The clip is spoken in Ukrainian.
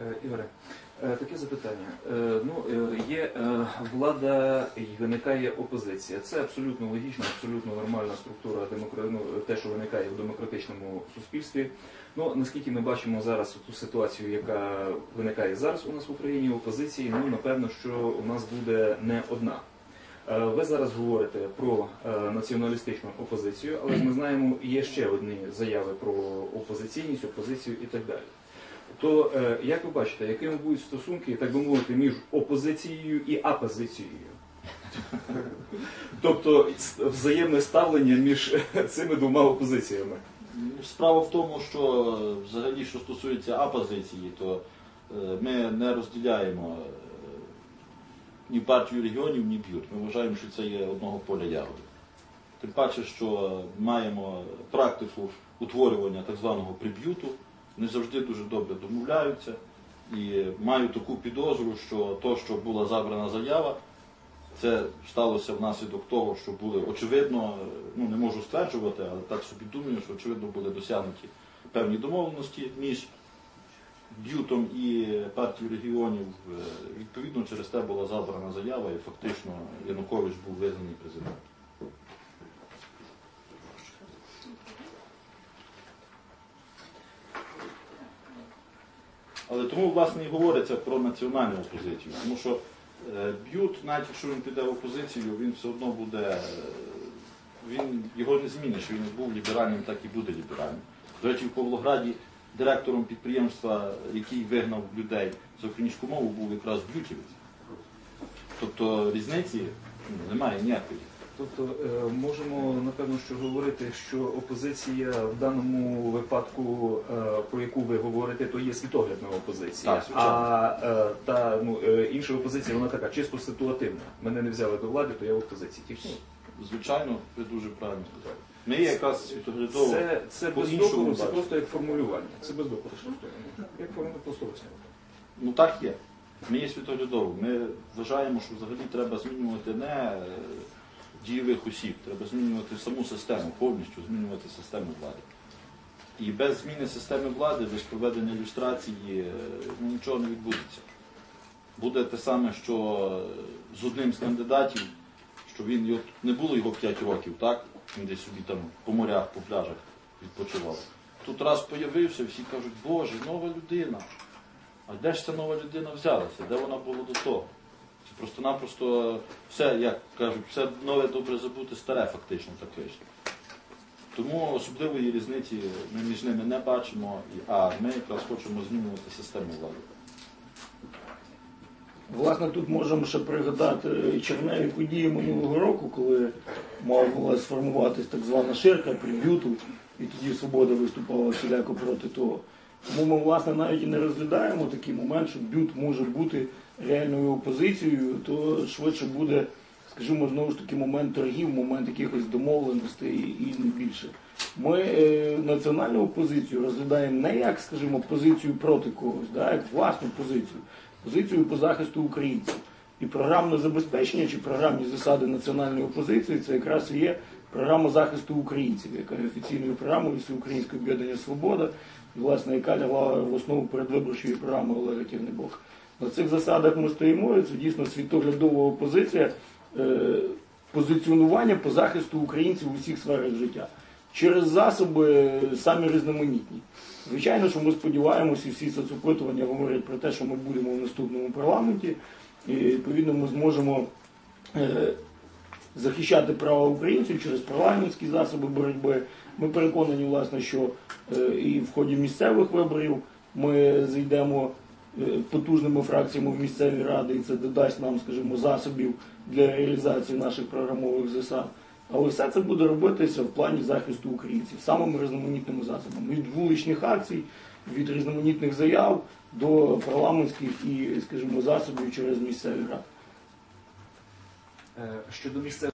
Е, Ігоре, е, таке запитання. Е, Ну, є влада і виникає опозиція. Це абсолютно логічна, абсолютно нормальна структура ну, те, що виникає в демократичному суспільстві. Ну, наскільки ми бачимо зараз ту ситуацію, яка виникає зараз у нас в Україні, опозиції, ну, напевно, що у нас буде не одна. Ви зараз говорите про націоналістичну опозицію, але ми знаємо, є ще одні заяви про опозиційність, опозицію і так далі. То е, як ви бачите, якими будуть стосунки, так би мовити, між опозицією і апозицією? Тобто взаємне ставлення між цими двома опозиціями. Справа в тому, що е, взагалі, що стосується апозиції, то е, ми не розділяємо е, ні партію регіонів, ні б'ют. Ми вважаємо, що це є одного поля ягоди. Тим паче, що маємо практику утворювання так званого приб'юту, вони завжди дуже добре домовляються. І маю таку підозру, що то, що була забрана заява, це сталося внаслідок того, що були очевидно, ну не можу стверджувати, але так собі думаю, що очевидно були досягнуті певні домовленості між Б'ютом і партією регіонів. Е, Відповідно, через те була забрана заява, і фактично Янукович був визнаний президентом. Але тому, власне, і говориться про національну опозицію. Тому що е, Б'ют, навіть якщо він піде в опозицію, він все одно буде. е, Він його не зміниш, він був ліберальним, так і буде ліберальним. До речі, в Павлограді директором підприємства, який вигнав людей за українську мову, був якраз б'ютівець. Тобто різниці ну, немає ніякої. Тобто е, можемо напевно що говорити, що опозиція в даному випадку, е, про яку ви говорите, то є світоглядна опозиція. Так, а е, та ну інша опозиція, вона така чисто ситуативна. Мене не взяли до влади, то я в опозиції. Тільки ну, Звичайно, ви дуже правильно сказали. Ми є якраз світоглядово. це, це без докору, це просто як формулювання. Це без докору. Як формулювання просто. Ну так є. Ми є світоглядово. Ми вважаємо, що взагалі треба змінювати не дієвих осіб, треба змінювати саму систему, повністю змінювати систему влади. І без зміни системи влади, без проведення ілюстрації е, ну, нічого не відбудеться. Буде те саме, що з одним з кандидатів, що він не було його 5 років, так? Він десь собі там по морях, по пляжах відпочивав. Тут раз появився, всі кажуть, Боже, нова людина. А де ж ця нова людина взялася? Де вона була до того? Просто-напросто все, як кажуть, все нове добре забути, старе фактично так вийшло. Тому особливої різниці ми між ними не бачимо, а ми якраз хочемо змінювати систему влади. Власне, тут можемо ще пригадати черневі події минулого року, коли мав була сформуватись так звана ширка приб'юту, і тоді свобода виступала всіляко проти того. Тому ми, власне, навіть і не розглядаємо такий момент, що б'ют може бути реальною опозицією, то швидше буде, скажімо, знову ж таки момент торгів, момент якихось домовленостей і не більше. Ми е, національну опозицію розглядаємо не як, скажімо, позицію проти когось, да, як власну позицію, позицію по захисту українців. І програмне забезпечення чи програмні засади національної опозиції це якраз і є програма захисту українців, яка є офіційною програмою Всеукраїнського об'єднання Свобода, власне, яка лягла в основу передвиборчої програми Олега Тягнебока. На цих засадах ми стоїмо, і це дійсно світоглядова опозиція, е, позиціонування по захисту українців у всіх сферах життя. Через засоби самі різноманітні. Звичайно, що ми сподіваємося, і всі соцопитування говорять про те, що ми будемо в наступному парламенті, і відповідно ми зможемо е, захищати права українців через парламентські засоби боротьби. Ми переконані, власне, що і в ході місцевих виборів ми зайдемо е, потужними фракціями в місцеві ради, і це додасть нам, скажімо, засобів для реалізації наших програмових засад. Але все це буде робитися в плані захисту українців самими різноманітними засобами від вуличних акцій, від різноманітних заяв до парламентських і, скажімо, засобів через місцеві ради. Е, Щодо місцевих